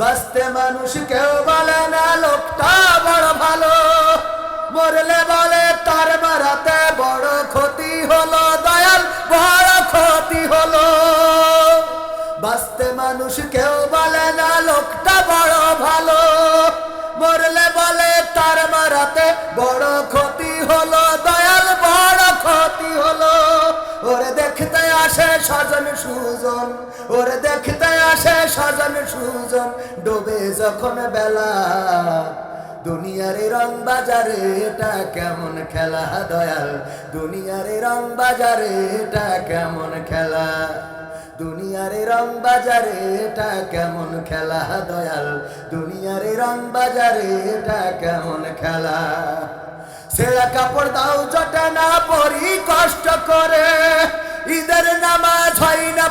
বাঁচতে মানুষ কেউ বলে না, লোকটা বড় ভালো। মরলে বলে, তার মারাতে বড় ক্ষতি হলো, দয়াল বড় ক্ষতি হলো। বাঁচতে মানুষ কেউ বলে না, লোকটা বড় ভালো। মরলে বলে, তার মারাতে বড় ক্ষতি হলো আসে স্বজন সুজন, ওরে দেখতে আসে স্বজন সুজন, ডোবে যখন বেলা। দুনিয়ার রং বাজারে এটা কেমন খেলা, দয়াল? দুনিয়ার রং বাজারে এটা কেমন খেলা? দুনিয়ার রং বাজারে এটা কেমন খেলা, দয়াল? দুনিয়ার রং বাজারে এটা কেমন খেলা? ছেঁড়া কাপড় দাও জটা না পরি কষ্ট করে।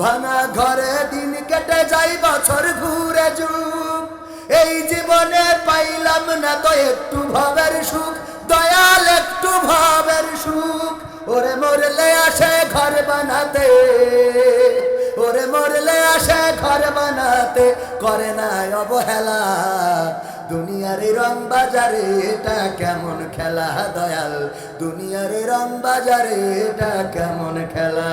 ভাঙা ঘরে দিন কেটে যাই বছর ঘুরে যুগ। এই জীবনে পাইলাম না তো একটু ভাবের সুখ, দয়াল একটু ভাবের সুখ। ওরে মরলে আসে ঘর বানাতে, ওরে মরলে আসে ঘর বানাতে, করে না অবহেলা। দুনিয়ার রং বাজারে এটা কেমন খেলা, দয়াল? দুনিয়ার রং বাজারে এটা কেমন খেলা?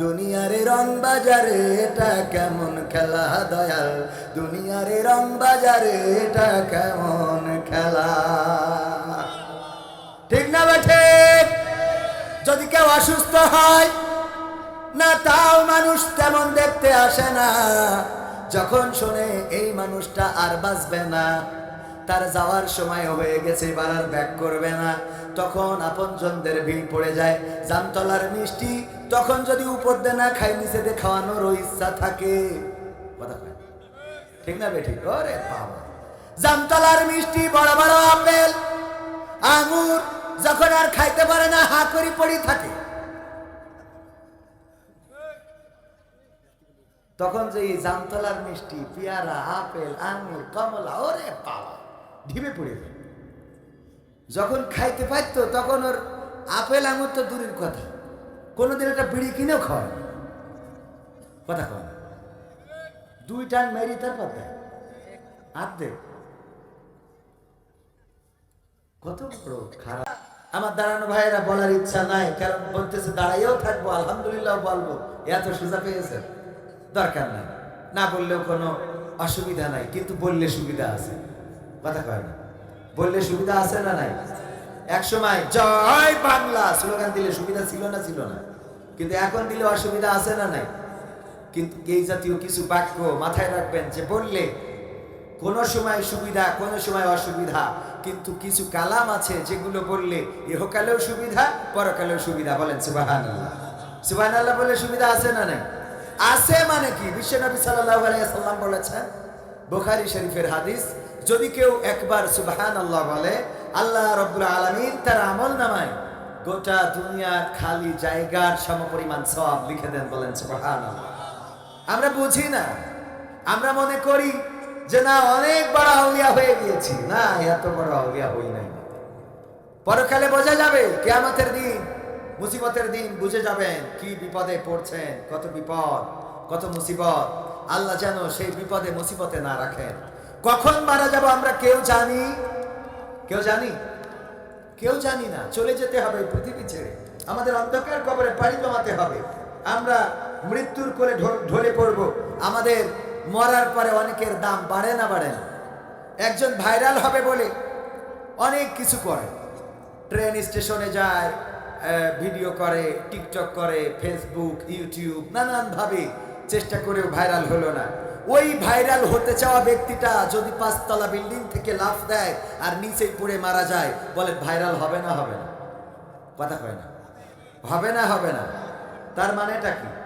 দুনিয়ার রং বাজারে, এটা কেমন খেলা দয়াল? দুনিয়ারে রং বাজারে, এটা কেমন খেলা? ঠিক না বেঠে যদি কেউ অসুস্থ হয়, না তাও মানুষ তেমন দেখতে আসে না। যখন শোনে এই মানুষটা আর বাঁচবে না, তার যাওয়ার সময় হয়ে গেছে, এবার আর ব্যাক করবে না। তখন আপনজনদের ভিড় পড়ে যায়। জামতলার মিষ্টি তখন যদি উপর দে না খাই নিচেতে খাওয়ানোরও ইচ্ছা থাকে। কথা। ঠিক না বেঠিক ওরে বাবা। জামতলার মিষ্টি বড় বড় আপেল, আঙুর যখন আর খাইতে পারে না, হা করি পড়ি থাকে। তখন যে জামতলার মিষ্টি, পেয়ারা, আপেল, আঙুর, কমলা, ওরে বাবা ঢিবে পড়ে যায়। যখন খাইতে পারতো, তখন ওর আপেল আঙুর তো দূরের কথা। কোনোদিন একটা বিড়ি কিনেও খাওয়ায় কথা কয়। দুই টান মেরি তারপর দেয়। আর্ধেক কত বড় খারাপ। আমার দাঁড়ানো ভাইয়েরা বলার ইচ্ছা নাই, কারণ বলতেছে দাঁড়াইও থাকব, আলহামদুলিল্লাহ বলব। এত সোজা পেয়েছে। দরকার নাই। না বললেও কোনো অসুবিধা নাই, কিন্তু বললে সুবিধা আছে। কথা কয় না। বললে সুবিধা আছে না নাই? এক সময়, জয় বাংলা স্লোগান দিলে সুবিধা ছিল না ছিল না। কিন্তু এখন দিলে অসুবিধা আছে না নাই? কিন্তু এই জাতীয় কিছু বাক্য মাথায় রাখবেন যে বললে কোনো সময় সুবিধা, কোন সময় অসুবিধা। কিন্তু কিছু কালাম আছে যেগুলো বললে ইহকালেও সুবিধা, পরকালেও সুবিধা। বলেন সুবাহান সুবাহান আল্লাহ বলে সুবিধা আছে না নাই? আছে মানে কি? বিশ্বনবী সাল্লাহ আলাইসাল্লাম বলেছেন বুখারি শরীফের হাদিস, যদি কেউ একবার সুবাহান আল্লাহ বলে, আল্লাহ রব্বুল আলমিন তার আমল নামায়, গোটা দুনিয়ার খালি জায়গার সমপরিমাণ সব লিখে দেন বলেন সুবাহান আমরা বুঝি না। আমরা মনে করি যে না, অনেক বড় আউলিয়া হয়ে গিয়েছি। না, এত বড় আউলিয়া হই নাই। পরকালে বোঝা যাবে, কেয়ামতের দিন, মুসিবতের দিন বুঝে যাবেন কি বিপদে পড়ছেন, কত বিপদ, কত মুসিবত। আল্লাহ যেন সেই বিপদে, মুসিবতে না রাখেন কখন মারা যাব আমরা কেউ জানি? কেউ জানি? কেউ জানি না। চলে যেতে হবে পৃথিবী ছেড়ে। আমাদের অন্ধকার কবরে পাড়ি জমাতে হবে। আমরা মৃত্যুর ঢল- ঢলে পড়ব। আমাদের মরার পরে অনেকের দাম বাড়ে না বাড়ে না। একজন ভাইরাল হবে বলে অনেক কিছু করে। ট্রেন স্টেশনে যায় ভিডিও করে, টিকটক করে ফেসবুক ইউটিউব নানানভাবে চেষ্টা করেও ভাইরাল হলো না। ওই ভাইরাল হতে চাওয়া ব্যক্তিটা যদি পাঁচতলা বিল্ডিং থেকে লাফ দেয় আর নিচে পড়ে মারা যায় বলে ভাইরাল হবে না হবে না। কথা কয় না। হবে না হবে না। তার মানেটা কি?